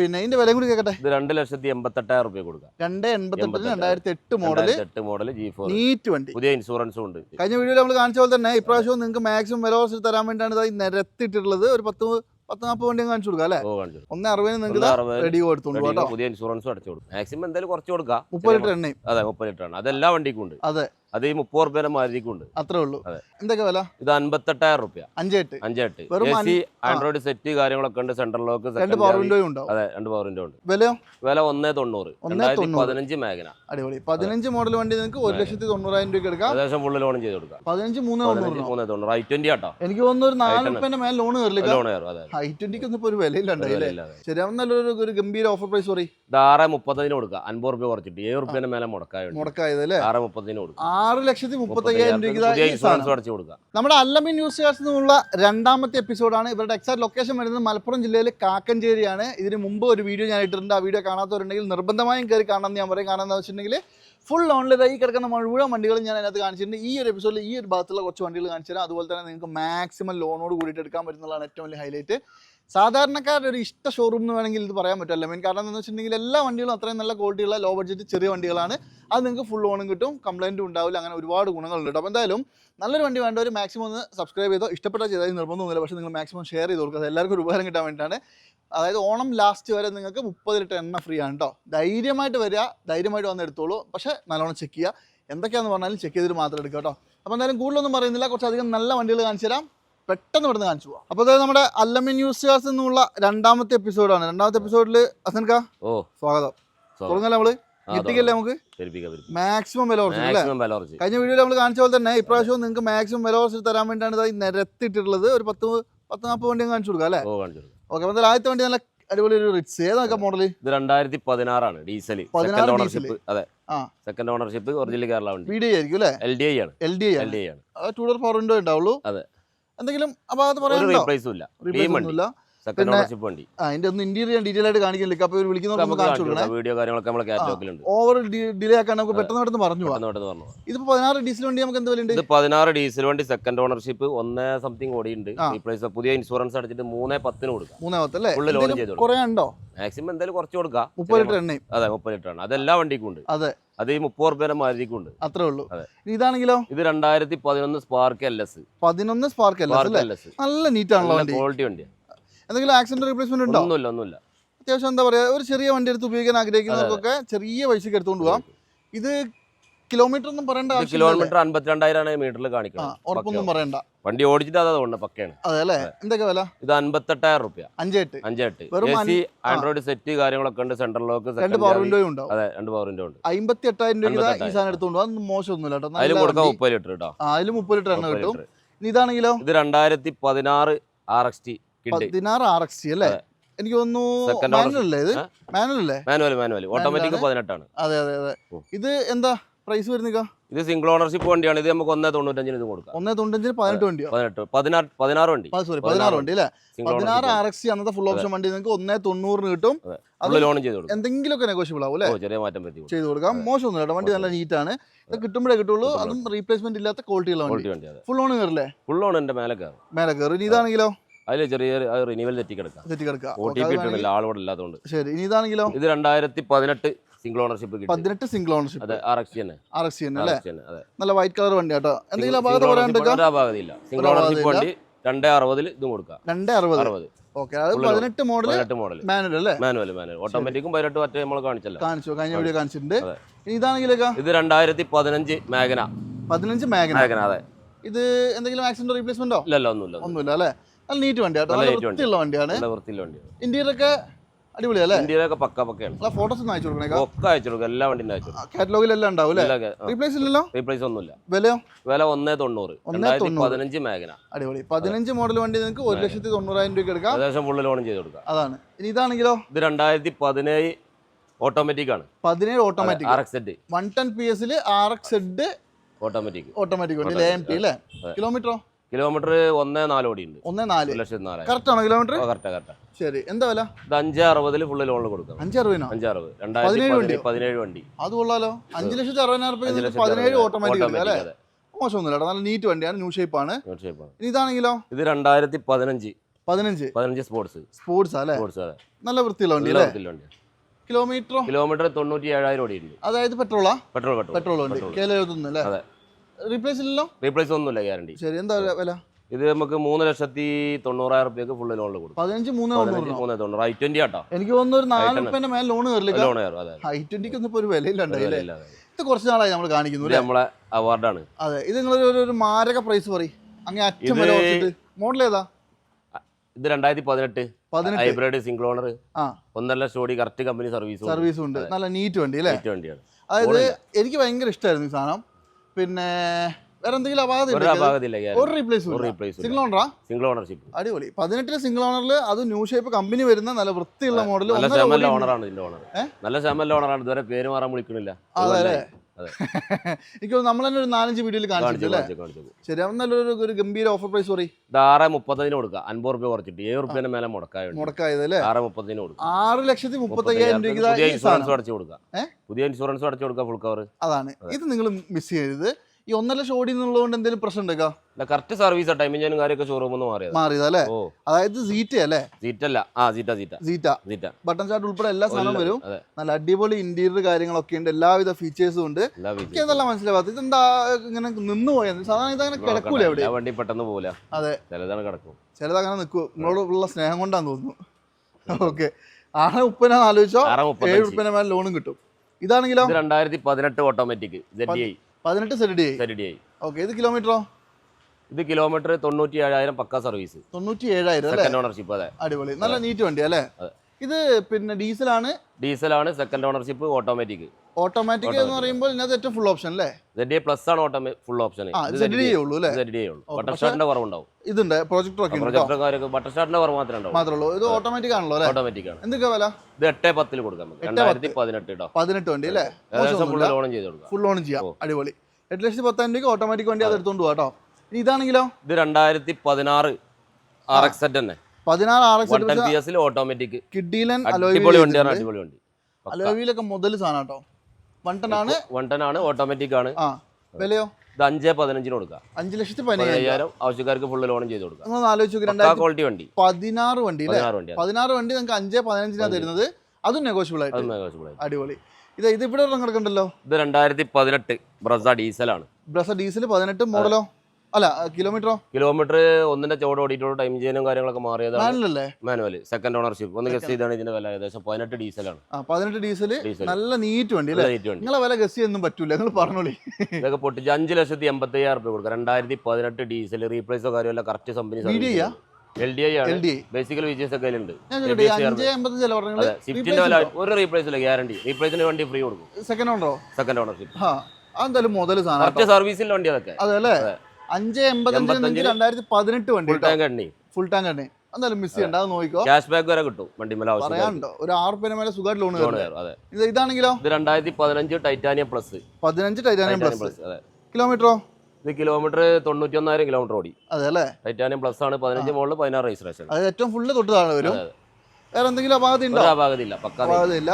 പിന്നെ ഇതിന്റെ വിലയും കൂടി കേൾക്കട്ടെ ഇത് രണ്ട് ലക്ഷത്തി എൺപത്തെട്ടായിരം റുപ്യ കൊടുക്കാം. രണ്ട് എൺപത്തെട്ടിന് എൺപത്തെട്ട്. രണ്ടായിരത്തി എട്ട് മോഡൽ എട്ട് മോഡൽ ജി ഫോർ നീറ്റ് വണ്ടി. പുതിയ ഇൻഷുറൻസും ഉണ്ട്. കഴിഞ്ഞ വീഡിയോയിൽ നമ്മൾ കാണിച്ച പോലെ തന്നെ ഇപ്രാവശ്യം നിങ്ങൾക്ക് മാക്സിമം വില കുറച്ച് തരാൻ വേണ്ടിയാണ് ഇതായി നിരത്തിയിട്ടുള്ളത്. ഒരു പത്ത് പത്ത് നാൽപ്പത് വണ്ടി കാണിച്ചു കൊടുക്കാം അല്ലേ? ഒന്ന് അറുപതിന് നിങ്ങൾക്ക് അറുപത് റെഡി കേട്ടോ. പുതിയ ഇൻഷുറൻസും അടച്ചു കൊടുക്കും. മാക്സിമം എന്തായാലും കുറച്ച് കൊടുക്കാം. മുപ്പത് ലിറ്റർ എണ്ണയും. അതെ മുപ്പത് ലിറ്റർ ആണ് അതെല്ലാ വണ്ടിക്കും ഉണ്ട്. അതെ. അത് ഈ മുപ്പത് റുപ്യ മാരുതിക്കുണ്ട്. അത്രേ ഉള്ളൂ എന്തൊക്കെ വില? ഇത് അൻപത്തെട്ടായിരം റുപ്യ അഞ്ചെട്ട്. അഞ്ചെട്ട്. ആൻഡ്രോയിഡ് സെറ്റ് കാര്യങ്ങളൊക്കെ ഉണ്ട് സെൻട്രൽ ലോക്ക് രണ്ട് പവർ വിൻഡോ ഉണ്ടാവും അതെ രണ്ട് പവർ വിൻഡോ ഉണ്ട്. വിലയോ വില ഒന്നേ തൊണ്ണൂറ്. പതിനഞ്ച് മേഖല. അടിപൊളി. പതിനഞ്ച് മോഡൽ വണ്ടി നിങ്ങൾക്ക് ഒരു ലക്ഷത്തി തൊണ്ണൂറായിരം രൂപ എടുക്കാം. ഏകദേശം ഫുള്ള് ലോൺ ചെയ്ത് കൊടുക്കാം. പതിനഞ്ച് മൂന്ന് മൂന്നേ തൊണ്ണൂറ്. ഐ ട്വന്റി ആട്ടോ. എനിക്ക് തോന്നുന്നു ഒരു നാല്. റുപ്യന്റെ മേലെ ലോൺ കയറില്ല ലോൺ കയറും അതെ ഐ ട്വന്റിക്ക് ഒന്നും ഇപ്പോൾ ഒരു വിലയില്ല ശരി. ഒരു ഒരു ഗംഭീര ഓഫർ പ്രൈസ് പറയും. ഇത് ആറ് മുപ്പത്തതിന് കൊടുക്കാം. അൻപത് റുപ്യ കുറച്ചിട്ട്. ഏഴ് റുപ്യന്റെ മേലെ മുടക്കായത് മുടക്കായത് അല്ലേ? ആറ് മുപ്പത്തതിന് കൊടുക്കാം. ആറ് ലക്ഷത്തി മുപ്പത്തയ്യായിരം രൂപയ്ക്ക് നമ്മുടെ അല്ലമി ന്യൂസ് കാസ്റ്റ് നിന്നുള്ള രണ്ടാമത്തെ എപ്പിസോഡാണ് ഇവരുടെ എക്സാക്ട് ലൊക്കേഷൻ വരുന്നത് മലപ്പുറം ജില്ലയിലെ കാക്കഞ്ചേരിയാണ്. ഇതിന് മുമ്പ് ഒരു വീഡിയോ ഞാൻ ഇട്ടിട്ടുണ്ട്. ആ വീഡിയോ കാണാത്തവരുണ്ടെങ്കിൽ നിർബന്ധമായും കയറി കാണാമെന്ന് ഞാൻ പറയും. കാരണം എന്താ വെച്ചിട്ടുണ്ടെങ്കിൽ ഫുൾ ഓൺലൈനായി കിടക്കുന്ന മുഴുവൻ വണ്ടികളും ഞാൻ അതിനകത്ത് കാണിച്ചിട്ടുണ്ട്. ഈ ഒരു എപ്പിസോഡിൽ ഈ ഒരു ഭാഗത്തുള്ള കുറച്ച് വണ്ടികൾ കാണിച്ചു തരാം അതുപോലെ തന്നെ നിങ്ങൾക്ക് മാക്സിമം ലോണോട് കൂടിയിട്ട് എടുക്കാൻ പറ്റുന്നതാണ് ഏറ്റവും വലിയ ഹൈലൈറ്റ് സാധാരണക്കാരുടെ ഒരു ഇഷ്ട ഷോറൂം എന്ന് വേണമെങ്കിൽ ഇത് പറയാൻ പറ്റില്ല മെയിൻ കാരണം എന്താണെന്ന് വെച്ചിട്ടുണ്ടെങ്കിൽ എല്ലാ വണ്ടികളും അത്രയും നല്ല ക്വാളിറ്റിയുള്ള ലോ ബഡ്ജറ്റ് ചെറിയ വണ്ടികളാണ്. അത് നിങ്ങൾക്ക് ഫുൾ ഓണും കിട്ടും കംപ്ലൈന്റും ഉണ്ടാവില്ല അങ്ങനെ ഒരുപാട് ഗുണങ്ങളുണ്ട് അപ്പോൾ എന്തായാലും നല്ലൊരു വണ്ടി വേണ്ടവർ മാക്സിമം ഒന്ന് സബ്സ്ക്രൈബ് ചെയ്തോ. ഇഷ്ടപ്പെട്ട ചെയ്താൽ നിർബന്ധമൊന്നുമില്ല പക്ഷേ നിങ്ങൾ മാക്സിമം ഷെയർ ചെയ്ത് കൊടുക്കുക. എല്ലാവർക്കും ഒരു ഉപകാരം കിട്ടാൻ വേണ്ടിയിട്ടാണ്. അതായത് ഓണം ലാസ്റ്റ് വരെ നിങ്ങൾക്ക് മുപ്പത് ലിറ്റർ എണ്ണ ഫ്രീ ആണ് കേട്ടോ ധൈര്യമായിട്ട് വരിക ധൈര്യമായിട്ട് വന്ന് എടുത്തോളൂ. പക്ഷേ നല്ലോണം ചെക്ക് ചെയ്യുക. എന്തൊക്കെയാണെന്ന് പറഞ്ഞാലും ചെക്ക് ചെയ്തിട്ട് മാത്രം എടുക്കുക കേട്ടോ അപ്പോൾ എന്തായാലും കൂടുതലൊന്നും പറയുന്നില്ല. കുറച്ചധികം നല്ല വണ്ടികൾ കാണിച്ചു തരാം. പെട്ടെന്ന് ഇവിടുന്ന് കാണിച്ചു പോവാം. അപ്പോൾ അതായത് നമ്മുടെ അല്ലമിൻ ന്യൂസ് കാസ് എന്നുള്ള രണ്ടാമത്തെ എപ്പിസോഡാണ്. രണ്ടാമത്തെ എപ്പിസോഡിൽ അസൻക ഓ. സ്വാഗതം. തുടങ്ങല്ലേ നമ്മൾ? കിട്ടിക്കല്ലേ നമുക്ക്. മാക്സിമം വില കുറച്ചു കഴിഞ്ഞ വീഡിയോയിൽ നമ്മൾ കാണിച്ച പോലെ തന്നെ ഇപ്രാവശ്യം നിങ്ങൾക്ക് മാക്സിമം വില കുറച്ച് തരാൻ വേണ്ടിയാണ് ഇതായി നിരത്തിയിട്ടുള്ളത്. ഒരു പത്ത് പത്ത് നാൽപ്പത് വണ്ടി കാണിച്ചു കൊടുക്കാം അല്ലേ. ഓക്കെ അപ്പോൾ ആദ്യത്തെ വണ്ടി നല്ല അടിപൊളി ഒരു റിച്ച് ഏതൊക്കെ മോഡൽ ഇത് രണ്ടായിരത്തി പതിനാറാണ് ഡീസൽ സെക്കൻഡ് ഓണർഷിപ്പ് അതെ. സെക്കൻഡ് ഓണർഷിപ്പ് ഒറിജിനൽ കേരള വണ്ടി. ഡി ആയിരിക്കും അല്ലേ? എൽ ഡി ഐ ആണ്. എൽ ഡി ഐ ആണ്. ടൂ ഡോർ ഫോർ വിൻഡോ ഉണ്ടാവുള്ളൂ. അതെ. എന്തെങ്കിലും ഒരു പറയാനുണ്ടോ റീപ്ലേസും ഇല്ല. സെക്കൻഡ് ഓണർഷിപ്പ് വണ്ടി. അതിന്റെ ഒന്ന് ഇന്റീരിയർ ഞാൻ ഡീറ്റെയിൽ ആയിട്ട് കാണിക്കുന്നില്ല. അപ്പോൾ വിളിക്കുന്നവർക്ക് കാണിച്ചു കാണിച്ചു വീഡിയോ കാര്യങ്ങളൊക്കെ നമ്മൾ കാറ്റലോഗിലുണ്ട് ഓവർ ഡിലേ ആക്കാൻ നമുക്ക് പെട്ടെന്ന് പെട്ടെന്ന് പറഞ്ഞു പറഞ്ഞു ഇതിപ്പോൾ പതിനാറ് ഡീസൽ വണ്ടി നമുക്ക് എന്ത് വിലയുണ്ട്? ഇത് പതിനാറ് ഡീസൽ വണ്ടി സെക്കൻഡ് ഓണർഷിപ്പ് ഒന്നേ സംതിങ് ഓടിയുണ്ട് റീപ്ലേസ് പുതിയ ഇൻഷുറൻസ് അടിച്ചിട്ട് മൂന്നേ പത്തിന് കൊടുക്കാം. മൂന്നാമത്തെ അല്ലേ? Full loan എന്തെങ്കിലും കുറേ ഉണ്ടോ? മാക്സിമം എന്തായാലും കുറച്ച് കൊടുക്കാം. മുപ്പത് ലിറ്റർ എണ്ണയും. അതെ മുപ്പത് ലിറ്റർ ആണ് അതെല്ലാ വണ്ടിക്കും ഉണ്ട്. അതെ. അത് ഈ മുപ്പത് റുപ്യ മാരുതിക്കും അത്രേ ഉള്ളൂ. ഇതാണെങ്കിലോ? ഇത് രണ്ടായിരത്തി പതിനൊന്ന് സ്പാർക്ക് എൽ എസ് പതിനൊന്ന് സ്പാർക്ക് അല്ലേ അല്ലേ? എൽ എസ് നല്ല നീറ്റ് ആണല്ലോ ക്വാളിറ്റി വണ്ടിയാണ് എന്തെങ്കിലും ആക്സിഡന്റ് റീപ്ലേസ്മെന്റ് ഉണ്ടോ? ഒന്നുമില്ല ഒന്നുമില്ല. അത്യാവശ്യം എന്താ പറയാ ഒരു ചെറിയ വണ്ടി എടുത്ത് ഉപയോഗിക്കാൻ ആഗ്രഹിക്കുന്നവർക്കൊക്കെ ചെറിയ പൈസക്ക് എടുത്തുകൊണ്ട് പോവാം. ഇത് കിലോമീറ്റർ ഒന്നും പറയേണ്ട കിലോമീറ്റർ അൻപത്തിരണ്ടായിരമാണ് മീറ്ററിൽ കാണിക്കുന്നത് ഉറപ്പൊന്നും പറയണ്ട. വണ്ടി ഓടിച്ചിട്ട് അതാ തോന്നുന്നത് പക്കയാണ്. അതെ എന്തൊക്കെ വില? ഇത് അൻപത്തെട്ടായിരം റുപ്യ. അഞ്ചെട്ട്. അഞ്ചെട്ട്. ആൻഡ്രോയിഡ് സെറ്റ് കാര്യങ്ങളൊക്കെ ഉണ്ട് സെൻട്രൽ ലോക്ക് രണ്ട് പവർ വിൻഡോ ഉണ്ട് അതെ രണ്ട് പവർ വിൻഡോ ഉണ്ട്. അമ്പത്തി എട്ടായിരം രൂപ ഈ 58,000. സാധനം എടുത്തുകൊണ്ട് പോകും അതൊന്നും മോശമൊന്നുമില്ല കേട്ടോ. അതിൽ കൊടുക്കാൻ കൊടുക്കാം മുപ്പത് ലിറ്റർ കേട്ടോ. അതിൽ മുപ്പത് ലിറ്റർ എണ്ണ കിട്ടും. ഇതാണെങ്കിലോ? ഇത് രണ്ടായിരത്തി പതിനാറ് ആർ എക്സ് ടി. പതിനാറ് ആർ എക്സ് അല്ലേ? എനിക്ക് തോന്നുന്നു മാനുവൽ ഇത്? Manual manual. മാനുവൽ ഓട്ടോമാറ്റിക് പതിനെട്ടാണ്. അതെ അതെ അതെ. ഇത് എന്താ പ്രൈസ് വരുന്നിക്ക ഇത് സിംഗിൾ ഓണർഷിപ്പ് വണ്ടിയാണ്. ഇത് നമുക്ക് ഒന്നേ തൊണ്ണൂറ്റഞ്ചിന് ഇത് കൊടുക്കാം. ഒന്നേ തൊണ്ണൂറ്റഞ്ചിന് പതിനെട്ട് വണ്ടി പതിനെട്ട്. പതിനാറ് പതിനാറ് വണ്ടി. സോറി പതിനാറ് വണ്ടി അല്ലേ? പതിനാറ് ആർ എക്സ് അന്നത്തെ ഫുൾ ഓപ്ഷൻ വണ്ടി നിങ്ങൾക്ക് ഒന്നേ തൊണ്ണൂറിന് കിട്ടും. അത്. ലോൺ ചെയ്ത് കൊടുക്കും. എന്തെങ്കിലുമൊക്കെ നെഗോഷ്യബിൾ ആവും അല്ലേ? ചെറിയ മാറ്റം പറ്റി ചെയ്ത് കൊടുക്കാം. മോശമൊന്നും കേട്ടോ. വണ്ടി നല്ല നീറ്റ് ആണ്. ഇത് കിട്ടുമ്പോഴേ കിട്ടുള്ളൂ. അതും റീപ്ലേസ്മെന്റ് ഇല്ലാത്ത ക്വാളിറ്റി ഉള്ള വണ്ടി. ഫുൾ ഓൺ കയറില്ലേ? ഫുൾ ഓൺ എന്റെ മേലെ കയറും. മേലെ കയറും. ഇനി ഇതാണെങ്കിലോ? അതിൽ ചെറിയ റിന്യൂവൽ തെറ്റി കിടക്കാം. തെറ്റി കിടക്കുക ഒ ടി പി ഇട്ടിട്ടില്ല ആളോട് ഇല്ലാത്തതുകൊണ്ട് ശരി ഇനി ഇതാണെങ്കിലോ? ഇത് രണ്ടായിരത്തി പതിനെട്ട് സിംഗിൾ ഓണർഷിപ്പ് പതിനെട്ട് സിംഗിൾ ഓണർഷിപ്പ് അതെ ആർ എക്സ് തന്നെ ആർ എക്സ് തന്നെ അല്ലേ? നല്ല വൈറ്റ് കളർ വണ്ടി കേട്ടോ എന്തെങ്കിലും ownership ഒരു അപാകതയില്ല സിംഗിൾ ഓണർഷിപ്പ് വണ്ടി രണ്ടേ അറുപതിൽ ഇതും കൊടുക്കാം. രണ്ട് അറുപത്. അറുപത്. പതിനെട്ട് മോഡൽ മാനുവൽ അല്ലേ? മാനുവൽ മാനുവൽ ഓട്ടോമാറ്റിക്കും പതിനെട്ട് മറ്റേ നമ്മൾ കാണിച്ചല്ലോ. കാണിച്ചു കഴിഞ്ഞ വീഡിയോ കാണിച്ചിട്ടുണ്ട്. ഇനി ഇതാണെങ്കിലൊക്കെ ഇത് രണ്ടായിരത്തി പതിനഞ്ച് മേഘന പതിനഞ്ച് മാഗ്ന മേഘന അതെ. ഇത് എന്തെങ്കിലും ആക്സിഡന്റ് റീപ്ലേസ്മെന്റോ ഇല്ലല്ലോ ഒന്നുമില്ല. ഒന്നുമില്ല അല്ലേ? നല്ല നീറ്റ് നല്ല. വൃത്തിയുള്ള വണ്ടിയാണ്. നല്ല വൃത്തിയുള്ള വണ്ടിയാണ് ഇന്റീരിയർ ഒക്കെ ഇന്ത്യയിലൊക്കെ പക്ക പക്കയാണ്. ഫോട്ടോസ് ഒന്ന് അയച്ചു കൊടുക്കണേ ഒക്കെ അയച്ചു കൊടുക്കും. എല്ലാ വണ്ടിയും അയച്ചു കൊടുക്കും. കാറ്റലോഗിലെല്ലാം ഉണ്ടാവും അല്ലേ? റീപ്ലേസ് ഇല്ലല്ലോ? റീപ്ലേസ് ഒന്നുമില്ല. വിലയോ? വില ഒന്നേ തൊണ്ണൂറ്. ഒന്നേ പതിനഞ്ച് മേഘന അടിപൊളി. പതിനഞ്ച് മോഡൽ വണ്ടി നിങ്ങൾക്ക് ഒരു ലക്ഷത്തി തൊണ്ണൂറായിരം രൂപയ്ക്ക് എടുക്കാം. ഏകദേശം ഫുള്ള് ലോണും ചെയ്ത് കൊടുക്കാം. അതാണ്. ഇനി ഇതാണെങ്കിലോ? ഇത് രണ്ടായിരത്തി പതിനേഴ് ഓട്ടോമാറ്റിക് ആണ്. പതിനേഴ് automatic R X Z one ten P എസിൽ ആർ എക്സ് എഡ് ഓട്ടോമാറ്റിക് ഓട്ടോമാറ്റിക് വണ്ടി. എം ടി അല്ലേ കിലോമീറ്ററോ കിലോമീറ്റർ ഒന്നേ നാലോടി ഓടി ഉണ്ട് ഒന്നേ നാല്. ലക്ഷത്തി നാല് കറക്റ്റ് ആണോ കിലോമീറ്റർ? കറക്റ്റ് കറക്റ്റ് ശരി. എന്താ വില? ഇത് അഞ്ച് അറുപതിൽ ഫുള്ള് ലോണിൽ കൊടുക്കാം അഞ്ചറുപതിനോ അഞ്ചറുപത് രണ്ടായിരത്തി പതിനേഴ് രണ്ടായിരത്തി പതിനേഴ് വണ്ടി. അത് കൊള്ളാലോ. അഞ്ച് ലക്ഷത്തി അറുപതിനായിരം പതിനേഴ് ഓട്ടോമാറ്റിക് അല്ലേ. മോശമൊന്നുമില്ല നല്ല നീറ്റ് വണ്ടിയാണ്. ന്യൂ ഷേപ്പ് ആണ്. ന്യൂ ഷേപ്പ് ആണ്. ഇനി ഇതാണെങ്കിലോ? ഇത് രണ്ടായിരത്തി പതിനഞ്ച്. പതിനഞ്ച്. പതിനഞ്ച് സ്പോർട്സ് സ്പോർട്സ് അല്ലേ? സ്പോർട്സ് അതെ. നല്ല വൃത്തിയുള്ള വണ്ടി അല്ലേ? വണ്ടി കിലോമീറ്ററോ കിലോമീറ്റർ തൊണ്ണൂറ്റി ഏഴായിരം ഓടിയുണ്ട് അതായത് പെട്രോളാ പെട്രോൾ പെട്രോൾ പെട്രോൾ വണ്ടി. കേരള അല്ലേ? അതെ. റീപ്ലേസ് ഇല്ലല്ലോ? റീപ്ലേസ് ഒന്നുമില്ല ഗ്യാരണ്ടി ശരി എന്താ വില ഇത് നമുക്ക് മൂന്ന് ലക്ഷത്തി തൊണ്ണൂറായിരം റുപ്യക്ക് ഫുള്ള് ലോണിൽ കൊടുക്കും. പതിനഞ്ച് മൂന്ന് പതിനഞ്ച് തൊണ്ണൂറ് മൂന്ന് തൊണ്ണൂറ്. ഐ ട്വന്റി ആട്ടോ. എനിക്ക് തോന്നുന്നു ഒരു നാല് ആയിട്ടാണ്. റുപ്യന്റെ മേലെ ലോൺ കയറില്ല ലോൺ കയറും അതെ ഐ ട്വന്റിക്ക് ഒന്നും ഇപ്പൊ ഒരു. ഇത് കുറച്ച് നാളായി നമ്മൾ കാണിക്കുന്നു നമ്മളെ അവാർഡാണ് അതെ ഇത് ഒരു മാരക പ്രൈസ് പറയും. അങ്ങനെ അറ്റം വില മോഡൽ ഏതാ? ഇത് രണ്ടായിരത്തി പതിനെട്ട്. ഹൈബ്രിഡ് സിംഗിൾ ഓണർ ഒന്നര ലക്ഷം ഓടി കറക്റ്റ് കമ്പനി സർവീസ് സർവീസ് ഉണ്ട്. നല്ല നീറ്റ് വണ്ടി അല്ലേ? വണ്ടിയാണ്. അതായത് എനിക്ക് ഭയങ്കര ഇഷ്ടമായിരുന്നു ഈ സാധനം. പിന്നെ വേറെ എന്തെങ്കിലും അപാകത ഒരു റീപ്ലേസ് സിംഗിൾ ഓണറാ സിംഗിൾ ഓണർഷിപ്പ് അടിപൊളി. പതിനെട്ടിൽ സിംഗിൾ ഓണറിൽ അത് ന്യൂ ഷേപ്പ് കമ്പനി വരുന്ന നല്ല വൃത്തിയുള്ള മോഡൽ നല്ല ഓണറാണ് ഇതിന്റെ ഓണർ? നല്ല ശമല്ല ഓണറാണ് ഇതുവരെ പേര് മാറാൻ വിളിക്കണില്ല. അല്ലേ എനിക്ക് നമ്മൾ തന്നെ ഒരു നാലഞ്ച് വീഡിയോയിൽ കാണിച്ചു അല്ലേ? ശരി അവൻ നല്ലൊരു ഒരു ഗംഭീര ഓഫർ പ്രൈസ് പറയും. ആറ് മുപ്പത്തതിന് കൊടുക്കുക അൻപത് റുപ്യ കുറച്ചിട്ട്. ഏഴ് റുപ്യന്റെ മേലെ മുടക്കായുണ്ട്. മുടക്കായത് അല്ലേ? ആറ് മുപ്പത്തതിന് കൊടുക്കുക ആറ് ലക്ഷത്തി മുപ്പത്തയ്യായിരം രൂപ പുതിയ ഇൻഷുറൻസ് അടച്ചു കൊടുക്കുക പുതിയ ഇൻഷുറൻസ് അടച്ചു കൊടുക്കുക ഫുൾ കവർ അതാണ്. ഇത് നിങ്ങൾ മിസ് ചെയ്യരുത്. ഈ ഒന്നര ലക്ഷം ഓടി എന്നുള്ളതുകൊണ്ട് എന്തെങ്കിലും പ്രശ്നം ഉണ്ടോ കറക്റ്റ് സർവീസ് ടൈമിംഗ് ഞാനും കാര്യമൊക്കെ ഷോറൂമിൽ നിന്ന് മാറിയത്. മാറിയതല്ലേ അതായത് സീറ്റ അല്ലേ? സീറ്റല്ല ആ സീറ്റ സീറ്റ സീറ്റ സീറ്റാ ബട്ടൺ ചാർട്ട് ഉൾപ്പെടെ എല്ലാ സാധനവും വരും. നല്ല അടിപൊളി ഇന്റീരിയർ കാര്യങ്ങളൊക്കെ ഉണ്ട്. എല്ലാവിധ ഫീച്ചേഴ്സും ഉണ്ട്. എനിക്ക്. അതല്ല മനസ്സിലാവാത്തത്. ഇതെന്താ ഇങ്ങനെ നിന്ന് പോയത് സാധാരണ ഇതങ്ങനെ കിടക്കൂല. എവിടെ വണ്ടി പെട്ടെന്ന് പോകില്ല അതെ. ചിലതാണ് കിടക്കും. ചിലതങ്ങനെ നിൽക്കും. നിങ്ങളോട് ഉള്ള സ്നേഹം കൊണ്ടാന്ന് തോന്നുന്നു. ഓക്കെ. ആറ് ഉപ്പനാന്ന് ആലോചിച്ചോ? ഏഴ് ഉറുപ്പിന്റെ മേലെ ലോണും കിട്ടും. ഇതാണെങ്കിലും? ഇത് രണ്ടായിരത്തി പതിനെട്ട് ഓട്ടോമാറ്റിക് പതിനെട്ട് സെഡ് സെഡ് ഐ ഓക്കെ ഇത് കിലോമീറ്ററോ ഇത് കിലോമീറ്റർ തൊണ്ണൂറ്റി ഏഴായിരം പക്ക സർവീസ് തൊണ്ണൂറ്റി ഏഴായിരം സെക്കൻഡ് ഓണർഷിപ്പ് അതെ. അടിപൊളി. നല്ല നീറ്റ് വണ്ടി അല്ലേ? ഇത് പിന്നെ ഡീസലാണ് ഡീസലാണ് സെക്കൻഡ് ഓണർഷിപ്പ് ഓട്ടോമാറ്റിക് ഓട്ടോമാറ്റിക് എന്ന് പറയുമ്പോൾ ഇതിനകത്ത് ഏറ്റവും ഫുൾ ഓപ്ഷൻ അല്ലേ? സെഡ് എ പ്ലസ് ആണ് ഓട്ടോമേ ഫുൾ ഓപ്ഷൻ ബട്ടർ സ്റ്റാർട്ടിന്റെ കുറവുണ്ടാവും. ഇതുണ്ട് പ്രൊജക്ടർ ഒക്കെ ബട്ടർ സ്റ്റാർട്ടിന്റെ കുറവ് മാത്രമേ ഉണ്ടാവും മാത്രമേ ഉള്ളൂ. ഇത് ഓട്ടോമാറ്റിക് ആണല്ലോ അല്ലേ? ഓട്ടോമാറ്റിക് ആണ്. എന്തൊക്കെ വില? ഇത് എട്ട് പത്തിൽ കൊടുക്കാം രണ്ടായിരത്തി പതിനെട്ട് കേട്ടോ പതിനെട്ട് വണ്ടി അല്ലേ? ഫുൾ ഓണം ചെയ്ത് കൊടുക്കാം. ഫുൾ ലോൺ ചെയ്യാം. അടിപൊളി. എട്ട് ലക്ഷത്തി പത്തായിരം രൂപയ്ക്ക് ഓട്ടോമാറ്റിക് വണ്ടി അത് എടുത്തോണ്ട് പോകാം കേട്ടോ ഇനി ഇതാണെങ്കിലോ? ഇത് രണ്ടായിരത്തി പതിനാറ് ആർ എക്സ് സെറ്റ് തന്നെ. പതിനാറ് ആർ എക്സ് ഓട്ടോമാറ്റിക് കിഡിലൻ അടിപൊളി വണ്ടിയാണ് അടിപൊളി വണ്ടി. അലോവിയിലൊക്കെ മുതൽ സാധനം കേട്ടോ വൺ ടൺ ആണ് വൺ ടൺ ആണ്. ഓട്ടോമാറ്റിക് ആണ് ആ വിലയോ? ഇത് അഞ്ച് പതിനഞ്ചിന് കൊടുക്കാം. അഞ്ച് ലക്ഷത്തി പതിനയ്യായിരം. ആവശ്യക്കാർക്ക് ഫുൾ ലോണും ചെയ്ത് കൊടുക്കാം. ആലോചിച്ച് ക്വാളിറ്റി വണ്ടി. പതിനാറ് വണ്ടി അല്ലേ? പതിനാറ് വണ്ടി പതിനാറ് വണ്ടി നിങ്ങൾക്ക് അഞ്ച് പതിനഞ്ചിനാണ് തരുന്നത്. അതും നെഗോഷ്യബിൾ ആയിട്ട്. അടിപൊളി. ഇത് ഇത് ഇവിടെ കിടക്കണ്ടല്ലോ? ഇത് രണ്ടായിരത്തി പതിനെട്ട് ബ്രസ ഡീസലാണ്. ബ്രസ ഡീസൽ പതിനെട്ട് മോഡലോ? അല്ല കിലോമീറ്ററോ? കിലോമീറ്റർ ഒന്നിന്റെ ചോട് ഓടിയിട്ടുള്ള ടൈം ചെയ്യാനും കാര്യങ്ങളൊക്കെ മാറിയതാണ് മാനുവൽ സെക്കൻഡ് ഓണർഷിപ്പ് ഒന്ന് ഗസ് ചെയ്താണ് ഇതിന്റെ വില. ഏകദേശം പതിനെട്ട് ഡീസലാണ് പതിനെട്ട് ഡീസൽ നല്ല നീറ്റ് വണ്ടി നിങ്ങളെ വില ഗസ് ചെയ്യാനൊന്നും പറ്റൂല നിങ്ങൾ പറഞ്ഞോളി. ഇതൊക്കെ പൊട്ടിച്ച് അഞ്ച് ലക്ഷത്തി എൺപത്തി അയ്യായിരം രൂപ കൊടുക്കുക രണ്ടായിരത്തി പതിനെട്ട് ഡീസൽ റീപ്ലേസോ കാര്യമല്ല കറക്റ്റ് കമ്പനി VDI യാ? എൽ ഡി ഐ ആണ്. ബേസിക്കൽ ഒക്കെ സ്വിഫ്റ്റിന്റെ വില ഒരു റീപ്ലേസ് ഇല്ല ഗ്യാരണ്ടി റീപ്ലേസിന് വണ്ടി ഫ്രീ കൊടുക്കും. സെക്കൻഡ് ഓണറോ സെക്കൻഡ് ഓണർഷിപ്പ് അതെന്തായാലും മുതൽ സാധനം സർവീസിന്റെ വണ്ടി അതൊക്കെ. അതെ അല്ലേ. അഞ്ച് എൺപത്തഞ്ച് എൺപത്തഞ്ചിന് രണ്ടായിരത്തി പതിനെട്ട് വണ്ടി ഫുൾ ടാങ്ക് എണ്ണി ഫുൾ ടാങ്ക് എണ്ണി എന്തായാലും മിസ് ചെയ്യണ്ട അത് നോക്കിക്കോ. ക്യാഷ് ബാക്ക് വരെ കിട്ടും വണ്ടി മേലെ പറയാനുണ്ടോ. ഒരു ആറ് രൂപ മേലെ സുഖമായിട്ട് ലോൺ അതെ. ഇത് ഇതാണെങ്കിലോ? ഇത് രണ്ടായിരത്തി പതിനഞ്ച് ടൈറ്റാനിയം പ്ലസ് പതിനഞ്ച് ടൈറ്റാനിയം പ്ലസ് കിലോമീറ്ററോ ഇത് കിലോമീറ്റർ തൊണ്ണൂറ്റി ഒന്നായിരം കിലോമീറ്റർ ഓടി. അതെ അല്ലേ? ടൈറ്റാനിയം പ്ലസ് ആണ് പതിനഞ്ച് മുകളിൽ പതിനാറ് രജിസ്ട്രേഷൻ അത് ഏറ്റവും ഫുള്ള് തൊട്ട് താഴെ വരും. വേറെ എന്തെങ്കിലും അപാകത ഉണ്ടോ? അപാകതയില്ല പക്കാ അപാകത ഇല്ല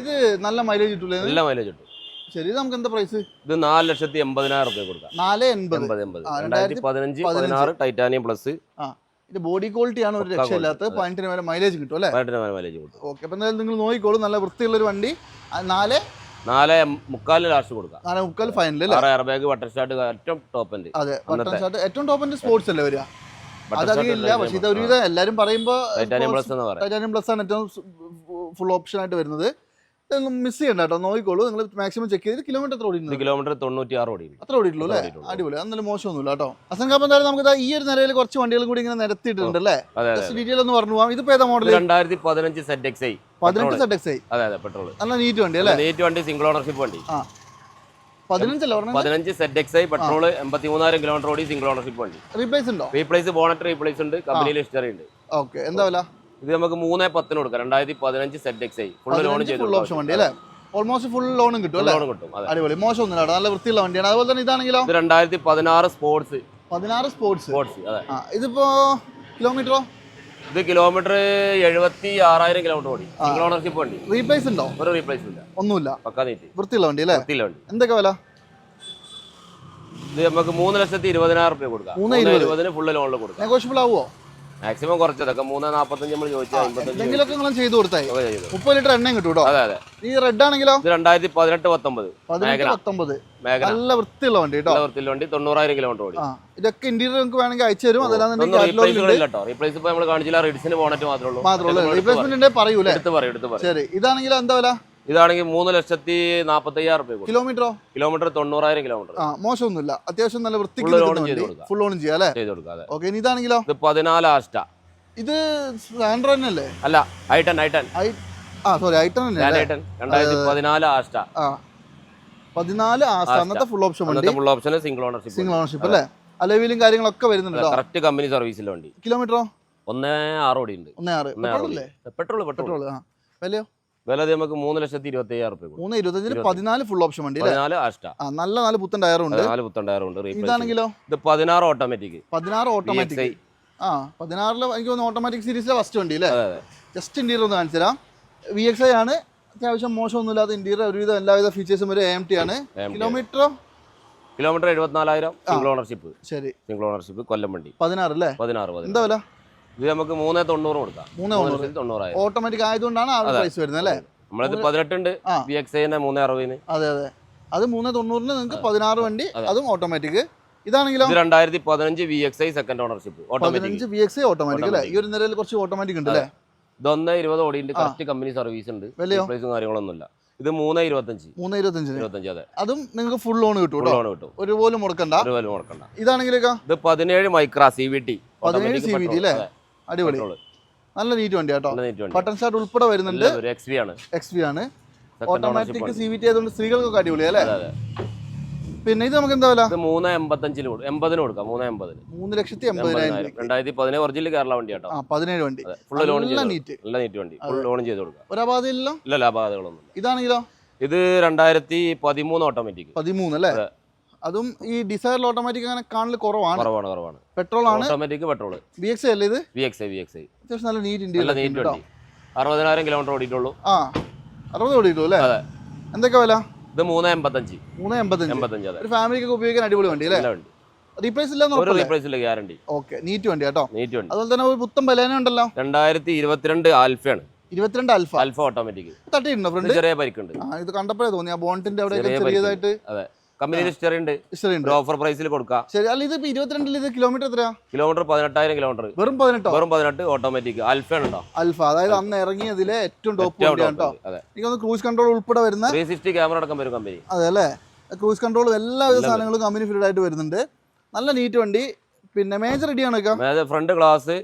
ഇത് നല്ല മൈലേജ് കിട്ടൂലേ? നല്ല മൈലേജ് കിട്ടും. ശരി നമുക്ക് എന്താ പ്രൈസ് ഇത് നാല് ലക്ഷത്തി എൺപതിനായിരം റുപ്യ കൊടുക്കാം. നാല് എൺപത്. എൺപത് രണ്ടായിരത്തി പതിനഞ്ച്. പതിനാറ് ടൈറ്റാനിയം പ്ലസ് ആ ഇത് ബോഡി ക്വാളിറ്റി ആണ് ഒരു രക്ഷയില്ലാത്തത്. പതിനെട്ടിന് വരെ മൈലേജ് കിട്ടും അല്ലേ? പതിനെട്ടിന് മൈലേജ് കിട്ടും ഓക്കെ അപ്പം എന്തായാലും നിങ്ങൾ നോക്കിക്കോളൂ. നല്ല വൃത്തിയുള്ള ഒരു വണ്ടി നാല്? നാല് മുക്കാൽ ലാസ്റ്റ് കൊടുക്കാം. നാല് മുക്കാൽ ഫൈനൽ അല്ലേ? ആറ് എയർ ബാഗ് വട്ടർ സ്റ്റാർട്ട് ഏറ്റവും ടോപ്പ് എൻഡ് അതെ ബട്ടൺ സ്റ്റാർട്ട് ഏറ്റവും ടോപ്പ് എന്റെ സ്പോർട്സ് അല്ലേ വരിക? അതറിയില്ല ഇല്ല. പക്ഷേ ഇത് ഒരുവിധം എല്ലാവരും പറയുമ്പോൾ ടൈറ്റാനിയം പ്ലസ് ആണ് ഏറ്റവും ഫുൾ ഓപ്ഷൻ ആയിട്ട് വരുന്നത്. ഇതൊന്നും മിസ് ചെയ്യണ്ട കേട്ടോ. നോക്കിക്കോളൂ. നിങ്ങൾ മാക്സിമം ചെക്ക് ചെയ്ത് കിലോമീറ്റർ എത്ര ഇത് കിലോമീറ്റർ തൊണ്ണൂറ്റി ആറ് ഓടി അത്ര ഓടിയിട്ടുള്ളൂ അല്ലേ? അടിപൊളി. അന്നേരം മോശമൊന്നുമില്ല കേട്ടോ. അസംഖാപ്പം എന്തായാലും നമുക്ക് ഈ ഒരു നിലയിൽ കുറച്ച് വണ്ടികൾ കൂടി ഇങ്ങനെ നിരത്തിയിട്ടുണ്ട് അല്ലേ? ഡീറ്റെയിൽ ഒന്ന് പറഞ്ഞു പോവാം. ഇതിപ്പോ ഏതാ മോഡൽ രണ്ടായിരത്തി പതിനഞ്ച് സെറ്റ് എക്സ് ഐ പതിനെട്ട് സെറ്റ് എക്സ് ഐ അതെ അതെ പെട്രോൾ നല്ല നീറ്റ് വണ്ടി അല്ലേ? നീറ്റ് വണ്ടി സിംഗിൾ ഓണർഷിപ്പ് വണ്ടി. പതിനഞ്ച് സെറ്റ് എക്സ് ഐ പെട്രോൾ എൺപത്തി മൂന്നായിരം കിലോമീറ്റർ ഓടി സിംഗിൾ ഓണർഷിപ്പ് വണ്ടി. റീപ്ലേസ് ഉണ്ടോ? റീപ്ലേസ് ബോണറ്റ് റീപ്ലേസ് ഉണ്ട്. കമ്പനിയിൽ ഹിസ്റ്ററി ഉണ്ട്. ഓക്കെ എന്താ വില? ഇത് നമുക്ക് മൂന്നേ പത്തിന് കൊടുക്കാം. രണ്ടായിരത്തി പതിനഞ്ച് Z X I full loan ചെയ്ത് ഫുൾ ഓപ്ഷൻ വണ്ടി. അല്ലേ? ഓൾമോസ്റ്റ് ഫുൾ ലോണും കിട്ടും അല്ലേ? ലോൺ കിട്ടും അടിപൊളി. മോശമൊന്നുമില്ല കേട്ടോ. നല്ല വൃത്തിയുള്ള വണ്ടിയാണ്. അതുപോലെ തന്നെ ഇതാണെങ്കിലോ? ഇത് രണ്ടായിരത്തി പതിനാറ് സ്പോർട്സ് പതിനാറ് സ്പോർട്സ് സ്പോർട്സ് അതെ. ഇതിപ്പോ കിലോമീറ്ററോ ഇത് കിലോമീറ്റർ എഴുപത്തി ആറായിരം കിലോമീറ്റർ ഓടി സിംഗിൾ ഓണർഷിപ്പ് വണ്ടി. റീപ്ലേസ് ഉണ്ടോ? ഒരു റീപ്ലേസ് ഇല്ല. ഒന്നുമില്ല. പക്കാ നീറ്റ് വൃത്തിയുള്ള വണ്ടി അല്ലേ? വൃത്തിയുള്ള വണ്ടി. എന്തൊക്കെ വില? ഇത് നമുക്ക് മൂന്ന് ലക്ഷത്തി ഇരുപതിനായിരം റുപ്യ കൊടുക്കാം. മൂന്ന് മൂന്ന് ഇരുപത്. ഇരുപതിന് ഫുള്ള് ലോണിൽ കൊടുക്കാം. നെഗോഷ്യബിൾ ആവുമോ മാക്സിമം കുറച്ച് അതൊക്കെ മൂന്ന് നാപ്പത്തഞ്ച് നമ്മൾ ചോദിച്ചാൽ എന്തെങ്കിലുമൊക്കെ നിങ്ങൾ ചെയ്തു കൊടുത്തായി മുപ്പത് ലിറ്റർ എണ്ണയും കിട്ടും കേട്ടോ. അതെ അതെ. ഈ റെഡ് ആണെങ്കിലോ? ഇത് രണ്ടായിരത്തി പതിനെട്ട് പത്തൊമ്പത്. പത്തൊമ്പത്. നല്ല വൃത്തിയുള്ള വണ്ടി കേട്ടോ. വൃത്തിയുള്ള വണ്ടി. തൊണ്ണൂറായിരം കിലോമീറ്റർ ഓടി. ഇതൊക്കെ ഇന്റീരിയർ നിങ്ങൾക്ക് വേണമെങ്കിൽ അയച്ചു തരും. അതല്ലാതെ റീപ്ലേസ് ഇപ്പൊ നമ്മൾ കാണിച്ചില്ല റിഡ്സിന് പോണറ്റ് മാത്രമേ ഉള്ളൂ. മാത്രമേ ഇത് എടുത്ത് റീപ്ലേസ്മെന്റ് ഉണ്ടെങ്കിൽ പറയൂലേ? എടുത്ത് പറയൂ എടുത്ത് പറയും ശരി. ഇതാണെങ്കിലോ എന്താ വില? ഇതാണെങ്കിൽ മൂന്ന് ലക്ഷത്തി നാപ്പത്തി അയ്യായിരം രൂപ കിലോമീറ്ററോ? കിലോമീറ്റർ തൊണ്ണൂറായിരം കിലോമീറ്റർ. ആ മോശമൊന്നുമില്ല. അത്യാവശ്യം നല്ല വൃത്തി Full loan നിൽക്കുന്ന ചെയ്ത് വണ്ടി. കൊടുക്കാം. ഫുൾ ഓൺ ചെയ്യാം അല്ലേ? ചെയ്ത് കൊടുക്കുക ഓക്കെ ഇനി ഇതാണെങ്കിലോ? ഇത് പതിനാല് ആസ്റ്റ ഇത് സാൻഡ്രോ അല്ലേ അല്ല ഐട്ടൻ ഐട്ടൻ. ഐ ആ സോറി ഞാൻ ഐട്ടൻ രണ്ടായിരത്തി പതിനാല് ആസ്റ്റ ആ പതിനാല് ആസ്റ്റ. അന്നത്തെ ഫുൾ ഓപ്ഷൻ അന്നത്തെ full option single ownership single ownership അല്ലേ? അലവിലും കാര്യങ്ങളൊക്കെ വരുന്നുണ്ടോ കറക്റ്റ് കമ്പനി സർവീസിലുണ്ട് കിലോമീറ്ററോ? ഒന്നേ ആറ് ഓടി ഉണ്ട് ഒന്നേ ആറ് പെട്രോൾ പെട്രോൾ ആ. വിലയോ? വില നമുക്ക് മൂന്ന് ലക്ഷത്തി ഇരുപത്തി അയ്യായിരം രൂപ മൂന്ന് ഇരുപത്തഞ്ചിന് പതിനാല് ഫുൾ ഓപ്ഷൻ വണ്ടി പതിനാല് ആഷ്ട നല്ല നാല് പുത്തൻ ടയറും ഉണ്ട്. നാല് പുത്തൻ പുത്തണ്ടായിരം ഉണ്ട് ഇതാണെങ്കിലോ? ഇത് പതിനാറ് ഓട്ടോമാറ്റിക് പതിനാറ് ഓട്ടോമാറ്റിക് ആ പതിനാറിൽ എനിക്ക് തോന്നുന്നു ഓട്ടോമാറ്റിക് സീരീസിലെ ഫസ്റ്റ് വണ്ടി അല്ലേ? ജസ്റ്റ് ഇന്റീരിയർ ഒന്ന് കാണിച്ചു തരാം. വി എക്സ് ഐ ആണ്. അത്യാവശ്യം മോശമൊന്നുമില്ലാത്ത ഇന്റീരിയർ ഒരുവിധം എല്ലാവിധ ഫീച്ചേഴ്സും ഒരു എം ടി ആണ്. കിലോമീറ്റർ കിലോമീറ്ററോ കിലോമീറ്റർ എഴുപത്തിനാലായിരം സിംഗിൾ ഓണർഷിപ്പ് ശരി. സിംഗിൾ ഓണർഷിപ്പ് കൊല്ലം വണ്ടി. പതിനാറ് അല്ലേ? പതിനാറ്. എന്താ വില? ഇത് നമുക്ക് മൂന്ന് തൊണ്ണൂറ് കൊടുക്കാം. മൂന്ന് മൂന്ന് തൊണ്ണൂറ്. തൊണ്ണൂറായിരം. ഓട്ടോമാറ്റിക് ആയതുകൊണ്ടാണ് ആ പ്രൈസ് വരുന്നത് അല്ലേ? നമ്മളത് പതിനെട്ടുണ്ട്. ബി എക്സ് ഐന്റെ മൂന്ന് അറുപതിന്. അതെ അതെ. അത് മൂന്ന് തൊണ്ണൂറിന് നിങ്ങൾക്ക് പതിനാറ് വണ്ടി അതും. ഓട്ടോമാറ്റിക്. ഇതാണെങ്കിലോ? ഇത് രണ്ടായിരത്തി പതിനഞ്ച് V X I second ownership automatic. പതിനഞ്ച് ബി എക്സ് ഓട്ടോമാറ്റിക് അല്ലേ? ഈ ഒരു നിലയിൽ കുറച്ച് ഓട്ടോമാറ്റിക് ഉണ്ട് അല്ലേ? ഇതൊന്ന് ഇരുപത് ഓടിയുണ്ട് കറക്റ്റ് കമ്പനി സർവീസ് ഉണ്ട്. പ്രൈസും കാര്യങ്ങളൊന്നുമില്ല. ഇത് മൂന്ന് ഇരുപത്തഞ്ച്. മൂന്ന് ഇരുപത്തഞ്ചിന്? ഇരുപത്തഞ്ച് അതെ. അതും നിങ്ങൾക്ക് ഫുൾ ലോൺ കിട്ടും ലോൺ കിട്ടും? ഒരു പോലും മുടക്കണ്ട. ഒരു വില മുടക്കണ്ട. ഇതാണെങ്കിലൊക്കെ? ഇത് പതിനേഴ് മൈക്രാ സി വി ടി. പതിനേഴ് സി വി ടി അല്ലേ? അടിപൊളി. നല്ല നീറ്റ് വണ്ടി കേട്ടോ ബട്ടൺ സ്റ്റാർട്ട് ഉൾപ്പെടെ വരുന്നുണ്ട്. എക്സ് വി ആണ്. എക്സ് വി ആണ്. ഓട്ടോമാറ്റിക് സി വി ടി ആയതുകൊണ്ട് സ്ത്രീകൾക്കൊക്കെ അടിപൊളി അല്ലേ? പിന്നെ ഇത് നമുക്ക് എന്താ വില? മൂന്ന് എൺപത്തഞ്ചിന് കൊടുക്കും എൺപതിന് കൊടുക്കാം മൂന്ന് എൺപതിന്. മൂന്ന് ലക്ഷത്തി എൺപതിനായിരം എൺപതിനായിരം. രണ്ടായിരത്തി പതിനേഴ് ഒറിജിനൽ കേരള വണ്ടി കേട്ടോ പതിനേഴ് വണ്ടി. ഫുൾ ലോൺ നീറ്റ് നല്ല നീറ്റ് വണ്ടി. ഫുൾ ലോൺ ചെയ്ത് കൊടുക്കാം. ഒരപാതയിലല്ലോ ഇല്ല ഇതാണെങ്കിലോ ഇത് രണ്ടായിരത്തി പതിമൂന്ന് ഓട്ടോമാറ്റിക് പതിമൂന്ന് അല്ലേ? അതെ. ഈ ഡിസൈറിൽ ഓട്ടോമാറ്റിക് അങ്ങനെ കാണൽ കുറവാണ്. കുറവാണ് കുറവാണ്. പെട്രോൾ ആണ് ഓട്ടോമാറ്റിക് പെട്രോൾ വി എക്സ് അല്ലേ ഇത്? വി എക്സ് വി എക്സ് അത്യാവശ്യം നല്ല നീറ്റ് ഉണ്ട് അല്ല നീറ്റ് വണ്ടി. അറുപതിനായിരം കിലോമീറ്റർ ഓടിയിട്ടുള്ളൂ. ആ അറുപത് ഓടിയിട്ടുള്ളൂ അല്ലേ? അതെ. എന്തൊക്കെ വില? ഇത് മൂന്ന് എൺപത്തഞ്ച്. മൂന്ന് എൺപത്തഞ്ച്. എൺപത്തഞ്ച് ഒരു ഫാമിലിക്ക് ഉപയോഗിക്കാൻ അടിപൊളി വണ്ടി അല്ലേ? റീപ്ലേസ് ഇല്ല ഒരു ഉറപ്പല്ലേ? റീപ്ലേസില്ല ഗ്യാരണ്ടി ഓക്കെ നീറ്റ് വണ്ടി കേട്ടോ. നീറ്റ് വണ്ടി. അതുപോലെ തന്നെ ഒരു പുത്തൻ ബലേന ഉണ്ടല്ലോ? രണ്ടായിരത്തി ഇരുപത്തിരണ്ട് ആൽഫയാണ്. ഇരുപത്തിരണ്ട് അൽഫ ആൽഫ ഓട്ടോമാറ്റിക് തട്ടിയിട്ടുണ്ടോ ഫ്രണ്ട് ചെറിയ പരിക്കുണ്ട്. ഇത് കണ്ടപ്പോഴേ തോന്നി. ആ ബോണ്ടിന്റെ അവിടെ ചെറിയതായിട്ട് അതെ. കമ്പനി ഹിസ്റ്ററി ഉണ്ട് ഹിസ്റ്ററി ഉണ്ട് ഓഫർ പ്രൈസിൽ കൊടുക്കാം. ശരി അല്ല ഇത് ഇരുപത്തിരണ്ടിൽ ഇത് കിലോമീറ്റർ എത്രയാ? കിലോമീറ്റർ പതിനെട്ടായിരം കിലോമീറ്റർ വെറും പതിനെട്ടോ? വെറും പതിനെട്ട് ഓട്ടോമാറ്റിക് അൽഫ ഉണ്ടോ അൽഫ അതായത് അന്ന് ഇറങ്ങിയതിലെ ഏറ്റവും ടോപ്പ് കേട്ടോ എനിക്കൊന്ന് ക്രൂസ് കൺട്രോൾ ഉൾപ്പെടെ വരുന്ന ത്രീ സിക്സ്റ്റി ക്യാമറ അടക്കം വരും കമ്പനി. അതെ അല്ലേ? ക്രൂസ് കൺട്രോൾ എല്ലാവിധ സാധനങ്ങളും കമ്പനി ഫിറ്റഡ് ആയിട്ട് വരുന്നുണ്ട്. നല്ല നീറ്റ് വണ്ടി. പിന്നെ major front glass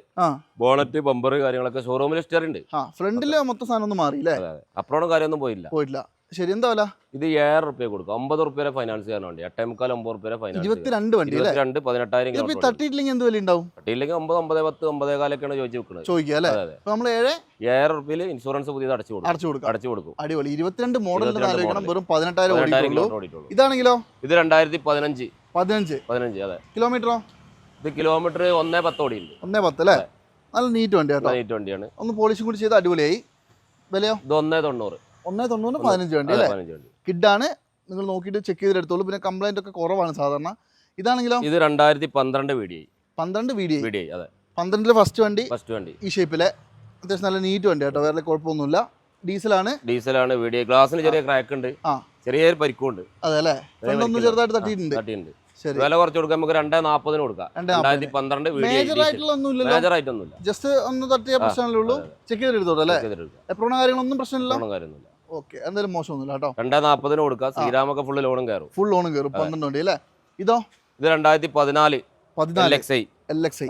bonnet bumper കാര്യങ്ങളൊക്കെ ഷോറൂമിൽ ഹിസ്റ്ററി ഉണ്ട് ഫ്രണ്ടിൽ മൊത്തം സാധനം ഒന്നും മാറിയില്ലേ അപ്പുറം കാര്യമൊന്നും പോയില്ല. പോയിട്ടില്ല ശരി എന്താ ഇത് ഏഴ് റുപ്യ കൊടുക്കും. ഒമ്പത് റുപ്യ ഫൈനാൻസ് ചെയ്യാൻ വേണ്ടി. എട്ടേ മുക്കാൽ ഒമ്പത് റുപ്യ ഫൈനാൻസ് ഇരുപത്തിരണ്ട് വണ്ടി ഇരുപത്തിരണ്ട് പതിനെട്ടായിരം തട്ടിയിട്ടില്ലെങ്കിൽ എന്ത് വില ഉണ്ടാവും തട്ടിയില്ലെങ്കിൽ ഒമ്പത് ഒമ്പത് പത്ത് ഒമ്പതേ കാലൊക്കെയാണ് ചോദിച്ചു വെക്കുന്നത്. ചോദിക്കുക അല്ലേ? നമ്മൾ ഏഴ്? ഏഴ് റുപ്യയിൽ ഇൻഷുറൻസ് പുതിയത് അടച്ചു കൊടുക്കും. അടച്ചു കൊടുക്കും. അടച്ചു കൊടുക്കും. അടിപൊളി. ഇരുപത്തിരണ്ട് മോഡൽ ഇരുപത്തിരണ്ട് ആലോചിക്കണം വെറും പതിനെട്ടായിരം ഓടിയിട്ടുള്ളൂ. ഇതാണെങ്കിലോ? ഇത് രണ്ടായിരത്തി പതിനഞ്ച്. പതിനഞ്ച്. പതിനഞ്ച് അതെ. കിലോമീറ്ററോ? ഇത് കിലോമീറ്റർ ഒന്നേ പത്ത് ഓടിയുണ്ട് ഒന്നേ പത്ത് അല്ലേ? നല്ല നീറ്റ് വണ്ടി കേട്ടോ നീറ്റ് വണ്ടിയാണ്. ഒന്ന് പോളിഷും കൂടി ചെയ്ത് അടിപൊളിയായി. വിലയോ? ഇത് ഒന്നേ തൊണ്ണൂറ്. ഒന്നേ തൊണ്ണൂറ് പതിനഞ്ച് വണ്ടി അല്ലേ? പതിനഞ്ച് വണ്ടി. കിഡാണ്. നിങ്ങൾ നോക്കിയിട്ട് ചെക്ക് ചെയ്തെടുത്തോളൂ. പിന്നെ കംപ്ലൈന്റ് ഒക്കെ കുറവാണ് സാധാരണ. ഇതാണെങ്കിലോ? ഇത് രണ്ടായിരത്തി പന്ത്രണ്ട് വീഡിയോ പന്ത്രണ്ട് വീഡിയോ വീഡിയോ അതെ. പന്ത്രണ്ടിൽ ഫസ്റ്റ് വണ്ടി ഫസ്റ്റ് വണ്ടി. ഈ ഷേപ്പിലെ അത്യാവശ്യം നല്ല നീറ്റ് വണ്ടി കേട്ടോ വേറെ കുഴപ്പമൊന്നുമില്ല. ഡീസലാണ് ഡീസലാണ് വീഡിയോ ഗ്ലാസ്സിന് ചെറിയ ക്രാക്ക് ഉണ്ട്. ആ. ചെറിയൊരു പരിക്കുണ്ട് അതെ അല്ലേ? ഒന്ന് ചെറുതായിട്ട് തട്ടിയിട്ടുണ്ട്. തട്ടിയിട്ടുണ്ട്. വില കുറച്ച് കൊടുക്കാം നമുക്ക് രണ്ടേ നാപ്പതിന് കൊടുക്കാം. രണ്ടേ രണ്ടായിരത്തി പന്ത്രണ്ട് ജസ്റ്റ് ഒന്ന് തട്ടിയ പ്രശ്നമല്ലേ ഉള്ളൂ? ചെക്ക് ചെയ്തെടുത്തോളൂ അല്ലേ? എപ്പോഴാണ് കാര്യങ്ങളൊന്നും പ്രശ്നമില്ല? കാര്യമൊന്നുമില്ല. ഓക്കെ. എന്തായാലും മോശമൊന്നുമില്ല കേട്ടോ. രണ്ടേ നാൽപ്പതിന് കൊടുക്കാം. ശ്രീരാമൊക്കെ ഫുള്ള് ലോണും കയറും. ഫുൾ ലോണും കയറും. പന്ത്രണ്ട് വണ്ടി അല്ലേ? ഇതോ? ഇത് രണ്ടായിരത്തി പതിനാല്. പതിനാല് X I L X I.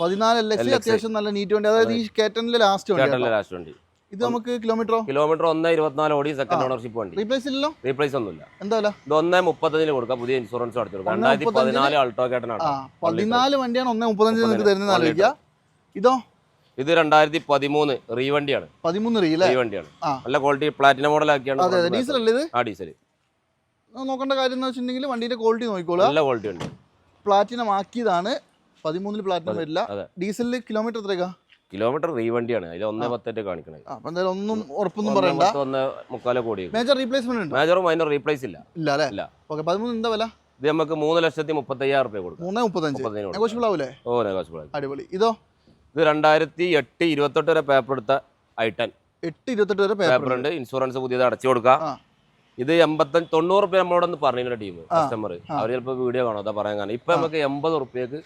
പതിനാല് എൽ എക്സ് ഐ. അത്യാവശ്യം നല്ല നീറ്റ് വണ്ടി. അതായത് ഈ കേറ്റനിലെ ലാസ്റ്റ് വണ്ടി ലാസ്റ്റ് വണ്ടി. ഇത് നമുക്ക് കിലോമീറ്ററോ കിലോമീറ്റർ ഒന്നേ ഇരുപത്തിനാല് ഓടി സെക്കൻഡ് ഓണർഷിപ്പ് വണ്ടി. റീപ്ലേസ് ഇല്ലല്ലോ? റീപ്ലേസ് ഒന്നുമില്ല. എന്തായാലും ഇത് ഒന്നേ മുപ്പത്തഞ്ചിന് കൊടുക്കാം. പുതിയ ഇൻഷുറൻസ് അടച്ചു കൊടുക്കാം രണ്ടായിരത്തി പതിനാല് അൾട്ടോ കേട്ടനാണ് പതിനാല് വണ്ടിയാണ് ഒന്നേ മുപ്പത്തഞ്ചിന് നിങ്ങൾക്ക് തരുന്നത് ആലോചിക്കുക ഇതോ? ഇത് രണ്ടായിരത്തി പതിമൂന്ന് റീവണ്ടിയാണ് പതിമൂന്ന് റീ അല്ലേ? റീ വണ്ടിയാണ്. നല്ല ക്വാളിറ്റി പ്ലാറ്റിനം മോഡൽ ആക്കിയാണ് അതെ അതെ. ഡീസൽ അല്ലേ ഇത്? ആ ഡീസൽ നോക്കേണ്ട കാര്യം എന്ന് വെച്ചിട്ടുണ്ടെങ്കിൽ വണ്ടിന്റെ ക്വാളിറ്റി നോക്കിക്കോളൂ നല്ല ക്വാളിറ്റി ഉണ്ട്. പ്ലാറ്റിനം ആക്കിയതാണ് പതിമൂന്നിൽ പ്ലാറ്റിനം വരില്ല. ഡീസലിൽ കിലോമീറ്റർ എത്രയൊക്കെ കിലോമീറ്റർ റീവണ്ടിയാണ് അതിൽ ഒന്നേ പത്തേറ്റ് കാണിക്കണത് അപ്പോൾ അപ്പൊ എന്തായാലും ഒന്നും ഉറപ്പൊന്നും പറയണ്ട. ഒന്ന് മുക്കാലോ കോടി മേജർ റീപ്ലേസ്മെന്റ് ഉണ്ട്? മേജർ മൈനർ റീപ്ലേസ് ഇല്ല. ഇല്ല അല്ലേ? ഇല്ല. ഓക്കെ പതിമൂന്ന് എന്താ വില? ഇത് നമുക്ക് മൂന്ന് ലക്ഷത്തി മുപ്പത്തയ്യായിരം റുപ്യ കൊടുക്കും. മൂന്ന് മുപ്പത്തഞ്ച്. നെഗോഷ്യബിൾ ആവൂലേ? ഓ നെഗോഷ്യബിൾ അടിപൊളി. ഇതോ? ഇത് രണ്ടായിരത്തി എട്ട് ഇരുപത്തെട്ട് വരെ പേപ്പർ എടുത്ത ഐട്ടൻ എട്ട് ഇരുപത്തെട്ട് വരെ പേപ്പർ ഉണ്ട്. ഇൻഷുറൻസ് പുതിയത് അടച്ചു കൊടുക്കാം. ഇത് എൺപത്തഞ്ച് തൊണ്ണൂറ് റുപ്യ നമ്മളോടൊന്ന് പറഞ്ഞില്ല ടീം. കസ്റ്റമർ അവർ ചിലപ്പോൾ വീഡിയോ കാണും. അതാ പറയാൻ കാരണം. ഇപ്പൊ നമുക്ക് എൺപത് റുപ്യക്ക്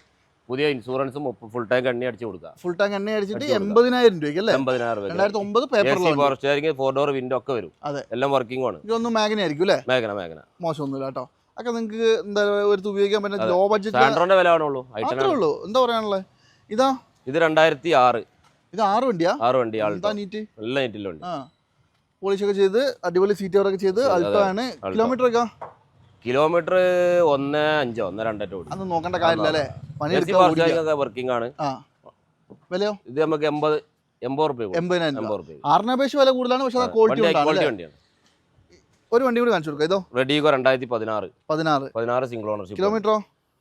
പുതിയ ഇൻഷുറൻസും ഫുൾ ടാങ്ക് എണ്ണി അടിച്ചു കൊടുക്കാം. ഫുൾ ടാങ്ക് എണ്ണ അടിച്ചിട്ട് എൺപതിനായിരം രൂപയ്ക്ക് അല്ലേ? എൺപതിനായിരം രൂപ പേപ്പറിലാണ് ഫോർ ഡോർ വിൻഡോ ഒക്കെ വരും. അതെ. എല്ലാം വർക്കിംഗ് ആണ്. ഇതൊന്നും മേഖന ആയിരിക്കും അല്ലേ? മേഖന മേഘന മോശമൊന്നുമില്ല കേട്ടോ. ഒക്കെ നിങ്ങൾക്ക് എന്താ ഒരു ഉപയോഗിക്കാൻ പറ്റുന്ന ലോ ബഡ്ജറ്റ് വില ആണുള്ളൂ. എന്താ പറയാനുള്ളത് ഇതാ ഇത് രണ്ടായിരത്തി ആറ് ഇത് ആറ് വണ്ടിയാ? ആറ് വണ്ടി ആൾട്ടോ. നീറ്റ് നല്ല ആ. പോളിഷ് ഒക്കെ ചെയ്ത് അടിപൊളി സീറ്റ് കവറൊക്കെ ചെയ്ത് അൾട്ടോ ആണ് കിലോമീറ്റർ ഒക്കെ കിലോമീറ്റർ ഒന്ന് അഞ്ചോ ഒന്ന് രണ്ടോ ഓടി അത് നോക്കേണ്ട കാര്യമില്ല അല്ലേ? പണിയെടുക്കാൻ ഒക്കെ വർക്കിംഗ് ആണ്. വിലയോ? ഇത് നമുക്ക് എൺപത് എൺപത് റുപ്യ. എൺപതിനായിരം രൂപ. എൺപത് റുപ്യ ആറിനെ അപേക്ഷിച്ച് വില കൂടുതലാണ് പക്ഷെ ക്വാളിറ്റി? വണ്ടിയാണ്. ഒരു വണ്ടി കൂടി കാണിച്ചു കൊടുക്കാം. ഇതോ? റെഡിഗോ രണ്ടായിരത്തി പതിനാറ്. പതിനാറ് പതിനാറ് സിംഗിൾ ഓണർഷിപ്പ് കിലോമീറ്ററോ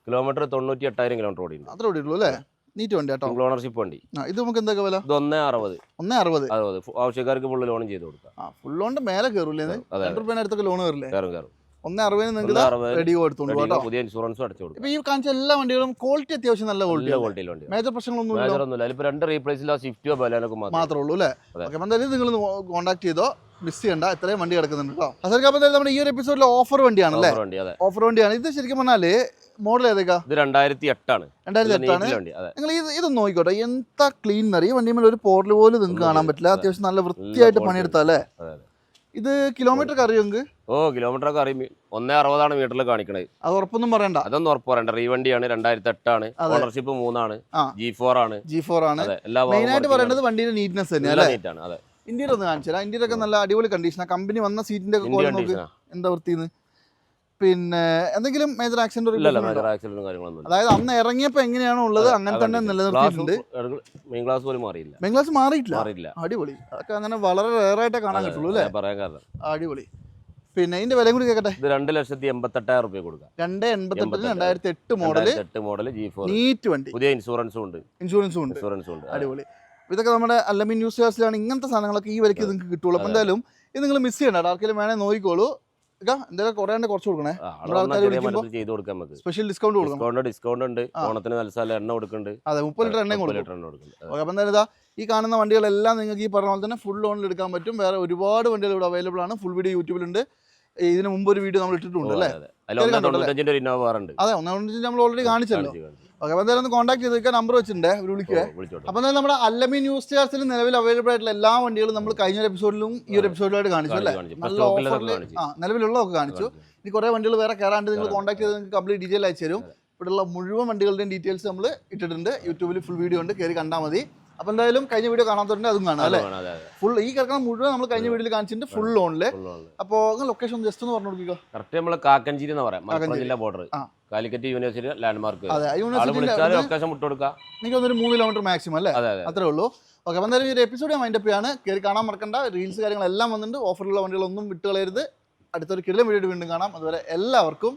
കിലോമീറ്റർ തൊണ്ണൂറ്റി എട്ടായിരം കിലോമീറ്റർ ഓടി അത്ര ഓടിയുള്ളൂ അല്ലേ? നീറ്റ് വണ്ടി കേട്ടോ. സിംഗിൾ ഓണർഷിപ്പ് വണ്ടി. ഇത് നമുക്ക് എന്തൊക്കെ വില? ഇത് ഒന്ന് അറുപത്. ഒന്നേ അറുപത്. അറുപത്. ആവശ്യക്കാർക്ക് ഫുള്ള് ലോണും ചെയ്ത് കൊടുക്കാം. ആ ലോണിന്റെ മേലെ കയറൂലേ രണ്ട് റുപ്യേനെ അടുത്തൊക്കെ ലോൺ കയറില്ലേ കയറും കയറും ഒന്നേ അറുപതിന് നിങ്ങൾക്ക് റെഡി എടുത്തോണ്ട് കേട്ടോ പുതിയ ഇൻഷുറൻസും അടച്ചു കൊടുക്കാം. ഇപ്പൊ ഈ കാണിച്ച എല്ലാ വണ്ടികളും ക്വാളിറ്റി അത്യാവശ്യം നല്ല ക്വാളിറ്റി ക്വാളിറ്റിയിൽ വണ്ടി മേജർ പ്രശ്നങ്ങളൊന്നും മേജർ ഒന്നുമില്ല. അതിലിപ്പോ രണ്ട് റീപ്ലേസിൽ ആ സ്വിഫ്റ്റോ ബലാനൊക്കെ മാത്രം മാത്രമേ ഉള്ളൂ അല്ലേ. ഓക്കെ എന്തായാലും നിങ്ങൾ കോൺടാക്ട് ചെയ്തോ. മിസ് ചെയ്യണ്ട. ഇത്രയും വണ്ടി കിടക്കുന്നുണ്ട് കേട്ടോ. അസർക്ക് അപ്പം നമ്മുടെ ഈ ഒരു എപ്പിസോഡിൽ ഓഫർ വണ്ടിയാണല്ലേ? അല്ലേ ഓഫർ വണ്ടിയാണ്. ഇത് ശരിക്കും പറഞ്ഞാൽ മോഡൽ ഏതൊക്കെയാ ഇത് രണ്ടായിരത്തി എട്ടാണ് രണ്ടായിരത്തി എട്ടാണ് നിങ്ങൾ ഇത് ഇത് നോക്കിക്കോട്ടെ. എന്താ ക്ലീൻ അറിയ. വണ്ടിമേൽ ഒരു പോർട്ടൽ പോലും നിങ്ങൾക്ക് കാണാൻ പറ്റില്ല. അതെ. അത്യാവശ്യം നല്ല വൃത്തിയായിട്ട് പണിയെടുത്താ അല്ലേ? ഇത് കിലോമീറ്റർ അറിയുമെങ്കിൽ ഓ കിലോമീറ്റർ ഒക്കെ അറിയും. ഒന്നേ അറുപതാണ് മീറ്ററിൽ കാണിക്കണത് അത് ഉറപ്പൊന്നും പറയണ്ട. അതൊന്നും ഉറപ്പ് പറയണ്ട. റീവണ്ടിയാണ് രണ്ടായിരത്തി എട്ടാണ് ഓണർഷിപ്പ് മൂന്നാണ്. ജി ഫോർ ആണ്. ജി ഫോർ ആണ്. മെയിൻ ആയിട്ട് പറയേണ്ടത് വണ്ടിയുടെ നീറ്റ്നെസ് തന്നെ ഇന്ത്യയിലൊന്ന് അല്ലേ? നീറ്റാണ് അതെ. ഇന്ത്യയിൽ ഒന്ന് കാണിച്ചു തരാം ഇന്ത്യയിലൊക്കെ നല്ല അടിപൊളി കണ്ടീഷനാണ് കമ്പനി വന്ന സീറ്റിന്റെ ഒക്കെ എന്താ വൃത്തിന്ന്? പിന്നെ എന്തെങ്കിലും മേജർ ആക്സിഡന്റ് കാര്യങ്ങളൊന്നും അതായത് അന്ന് ഇറങ്ങിയപ്പോ എങ്ങനെയാണോ ഉള്ളത്? അങ്ങനെ തന്നെ നിലനിർത്തിയിട്ടുണ്ട്. മെയിൻ പോലും മാറിയില്ല. ബംഗ്ലാസ് മാറിയിട്ടില്ല? മാറിയില്ല അടിപൊളി. അതൊക്കെ അങ്ങനെ വളരെ കാണാൻ കിട്ടുള്ളൂ അല്ലേ? പറയാൻ കാരണം. അടിപൊളി. പിന്നെ ഇതിന്റെ വിലയും കൂടി കേൾക്കട്ടെ ഇത് രണ്ട് ലക്ഷത്തി എൺപത്തെട്ടായിരം റുപ്യ കൊടുക്കാം. രണ്ട് എൺപത്തെട്ടിന് എൺപത്തെട്ട്. രണ്ടായിരത്തി എട്ട് മോഡൽ എട്ട് മോഡൽ ജി ഫോർ നീറ്റ് വണ്ടി. പുതിയ ഇൻഷുറൻസും ഉണ്ട്. ഇൻഷുറൻസും ഉണ്ട്. ഇൻഷുറൻസും ഉണ്ട്. അടിപൊളി. ഇതൊക്കെ നമ്മുടെ അല്ലമി ന്യൂസ് ക്ലാസ്സിലാണ് ഇങ്ങനത്തെ സാധനങ്ങളൊക്കെ ഈ വിലയ്ക്ക് നിങ്ങൾക്ക് കിട്ടുള്ളൂ. അപ്പൊ എന്തായാലും ഇത് നിങ്ങൾ മിസ് ചെയ്യണ്ട ആർക്കെങ്കിലും വേണേ നോക്കിക്കോളൂ. എന്തായാലും കുറേ കുറച്ച് കൊടുക്കണേ. ചെയ്ത് കൊടുക്കാം നമുക്ക്. സ്പെഷ്യൽ ഡിസ്കൗണ്ട് കൊടുക്കണം. ഡിസ്കൗണ്ട് ഉണ്ട്. ഓണത്തിന് നല്ല സ്ഥലം എണ്ണ കൊടുക്കുന്നുണ്ട്. അതെ മുപ്പത് ലിറ്റർ എണ്ണയും കൊടുക്കും. ഓക്കെ അപ്പം എന്തായാലും ഇതാ ഈ കാണുന്ന വണ്ടികളെല്ലാം നിങ്ങൾക്ക് ഈ പറഞ്ഞ പോലെ തന്നെ ഫുൾ ഓണിൽ എടുക്കാൻ പറ്റും. വേറെ ഒരുപാട് വണ്ടികൾ ഇവിടെ അവൈലബിൾ ആണ്. ഫുൾ വീഡിയോ യൂട്യൂബിലുണ്ട് ഇതിന് മുമ്പ് ഒരു വീഡിയോ നമ്മൾ ഇട്ടിട്ടുണ്ട് അല്ലേ? അതെ, ഒന്നാം നമ്മൾ ഓൾറെഡി കാണിച്ചല്ലോ. കാണിച്ച് കാണിച്ച്. ഓക്കെ അപ്പം എന്തായാലും ഒന്ന് കോൺടാക്ട് ചെയ്ത് നമ്പർ വെച്ചിട്ടുണ്ട് ഒരു വിളിക്കുക അപ്പൊ എന്തായാലും നമ്മുടെ അല്ലമി ന്യൂസ് ചാർസിൽ നിലവിൽ അവൈലബിൾ ആയിട്ടുള്ള എല്ലാ വണ്ടികളും നമ്മൾ കഴിഞ്ഞ ഒരു എപ്പിസോഡിലും ഈ ഒരു എപ്പിസോഡിലായിട്ട് കാണിച്ചു അല്ലേ? നല്ല ഓഫറിൽ കാണിച്ചു. ആ നിലവിലുള്ളതൊക്കെ കാണിച്ചു. ഇനി കുറേ വണ്ടികൾ വേറെ കയറാണ്ട് നിങ്ങൾ. കോൺടാക്ട് ചെയ്ത് നിങ്ങൾക്ക് കംപ്ലീറ്റ് ഡീറ്റെയിൽ അയച്ചു തരും. ഇവിടെയുള്ള മുഴുവൻ വണ്ടികളുടെയും ഡീറ്റെയിൽസ് നമ്മൾ ഇട്ടിട്ടുണ്ട്. യൂട്യൂബിൽ ഫുൾ വീഡിയോ ഉണ്ട് കയറി കണ്ടാൽ മതി. അപ്പൊ എന്തായാലും കഴിഞ്ഞ വീഡിയോ കാണാത്തവരുണ്ട് അതും കാണാം അല്ലേ. ഫുൾ ഈ കിടക്കുന്ന മുഴുവൻ നമ്മൾ കഴിഞ്ഞ വീഡിയോയിൽ കാണിച്ചിട്ടുണ്ട് ഫുൾ ഓണിൽ. അപ്പോൾ ലൊക്കേഷൻ ജസ്റ്റ് ഒന്ന് പറഞ്ഞു കൊടുക്കുക. കറക്റ്റ് നമ്മൾ കാക്കഞ്ചേരി എന്ന് പറയാം. ജില്ലാ border. Calicut university landmark location വിട്ടു കൊടുക്കാം എനിക്ക് തോന്നുന്നു ഒരു മൂന്ന് കിലോമീറ്റർ മാക്സിമം അല്ലേ? അതെ അതെ അത്രേ ഉള്ളൂ. ഓക്കെ അപ്പം എന്തായാലും ഈ ഒരു എപ്പിസോഡ് ഞാൻ മൈൻഡപ്പ് ചെയ്യാണ്. കയറി കാണാൻ മറക്കണ്ട. റീൽസ് കാര്യങ്ങളെല്ലാം വന്നിട്ടുണ്ട്. ഓഫറുള്ള വണ്ടികളൊന്നും വിട്ടുകളയരുത്. അടുത്തൊരു കിടലം വീഡിയോ വീണ്ടും കാണാം. അതുവരെ എല്ലാവർക്കും